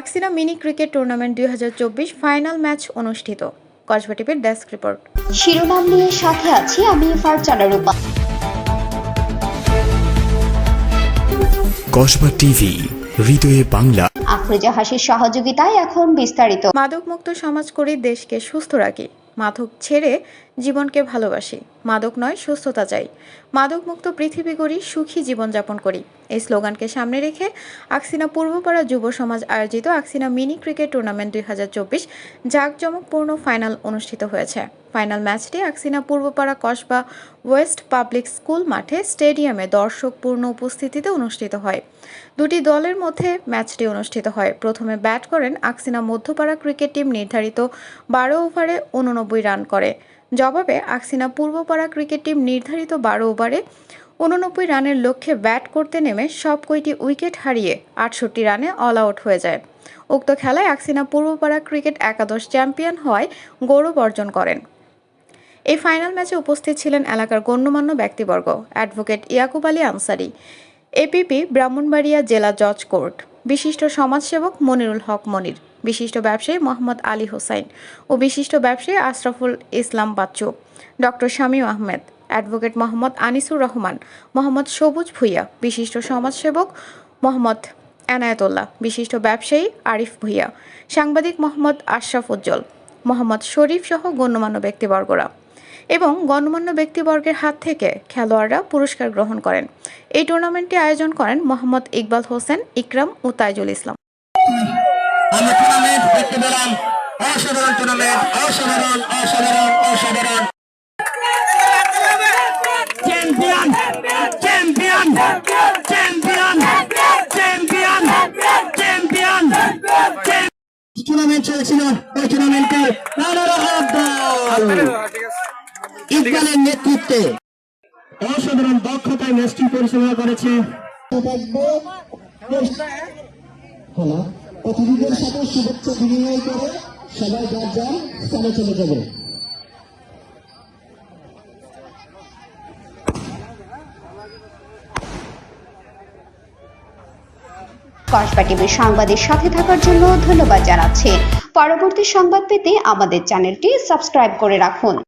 আকসিনা mini cricket tournament দু হাজার চব্বিশ ফাইনাল ম্যাচ অনুষ্ঠিত। কসবা টিভির ডেস্ক রিপোর্ট। শিরোনাম নিয়ে সাথে আছি আমি ফারজানা রূপা। কসবা টিভি হৃদয়ে বাংলা। আফরোজা হাসির সহযোগিতায় এখন বিস্তারিত। মাদক মুক্ত সমাজ করে দেশকে সুস্থ রাখি। মাদক ছেড়ে জীবনকে ভালোবাসি। মাদক নয়, সুস্থতা চাই। মাদকমুক্ত পৃথিবী গড়ি সুখী জীবনযাপন করি। এই স্লোগানকে সামনে রেখে আকসিনা পূর্বপাড়া যুব সমাজ আয়োজিত আকসিনা মিনি ক্রিকেট টুর্নামেন্ট দুই হাজার চব্বিশ জাঁকজমকপূর্ণ ফাইনাল অনুষ্ঠিত হয়েছে। ফাইনাল ম্যাচটি Aksina Purbapara Kasba west public school মাঠে স্টেডিয়ামে দর্শকপূর্ণ উপস্থিতিতে অনুষ্ঠিত হয়। দুটি দলের মধ্যে ম্যাচটি অনুষ্ঠিত হয়। প্রথমে ব্যাট করেন আকসিনা মধ্যপাড়া ক্রিকেট টিম নির্ধারিত বারো ওভারে উননব্বই রান করে। জবাবে আকসিনা পূর্বপাড়া ক্রিকেট টিম নির্ধারিত বারো ওভারে উননব্বই রানের লক্ষ্যে ব্যাট করতে নেমে সব কয়টি উইকেট হারিয়ে আটষট্টি রানে অল আউট হয়ে যায়। উক্ত খেলায় আকসিনা পূর্বপাড়া ক্রিকেট একাদশ চ্যাম্পিয়ন হওয়ায় গৌরব অর্জন করেন। এই ফাইনাল ম্যাচে উপস্থিত ছিলেন এলাকার গণ্যমান্য ব্যক্তিবর্গ, অ্যাডভোকেট ইয়াকুব আলী আনসারি এপিপি ব্রাহ্মণবাড়িয়া জেলা জজ কোর্ট, বিশিষ্ট সমাজসেবক মনিরুল হক মনির, বিশিষ্ট ব্যবসায়ী মোহাম্মদ আলী হোসাইন ও বিশিষ্ট ব্যবসায়ী আশরাফুল ইসলাম বাচ্চু, ডক্টর শামীম আহমেদ, অ্যাডভোকেট মোহাম্মদ আনিসুর রহমান, মোহাম্মদ সবুজ ভুইয়া, বিশিষ্ট সমাজসেবক মোহাম্মদ এনায়েতুল্লাহ, বিশিষ্ট ব্যবসায়ী আরিফ ভুইয়া, সাংবাদিক মোহাম্মদ আশরাফ উজ্জ্বল, মোহাম্মদ শরীফ সহ গণ্যমান্য ব্যক্তিবর্গরা। এবং গণ্যমান্য ব্যক্তিবর্গের হাত থেকে খেলোয়াড়রা পুরস্কার গ্রহণ করেন। এই টুর্নামেন্টটি আয়োজন করেন মোহাম্মদ ইকবাল হোসেন ইকরাম ও তাইজুল ইসলাম। টুর্নামেন্ট অসাধারণ টুর্নামেন্ট অসাধারণ অসাধারণ অসাধারণ। Champion champion champion champion champion tournament চলছিল। ওই টুর্নামেন্টে রানার আপ দল ইকবালের নেতৃত্বে অসাধারণ দক্ষতায় ম্যাচটি পরিচালনা করেছে। সাথে কসবা টিভির সাথে থাকার জন্য ধন্যবাদ জানাচ্ছি। পরবর্তী সংবাদ পেতে আমাদের চ্যানেলটি সাবস্ক্রাইব করে রাখুন।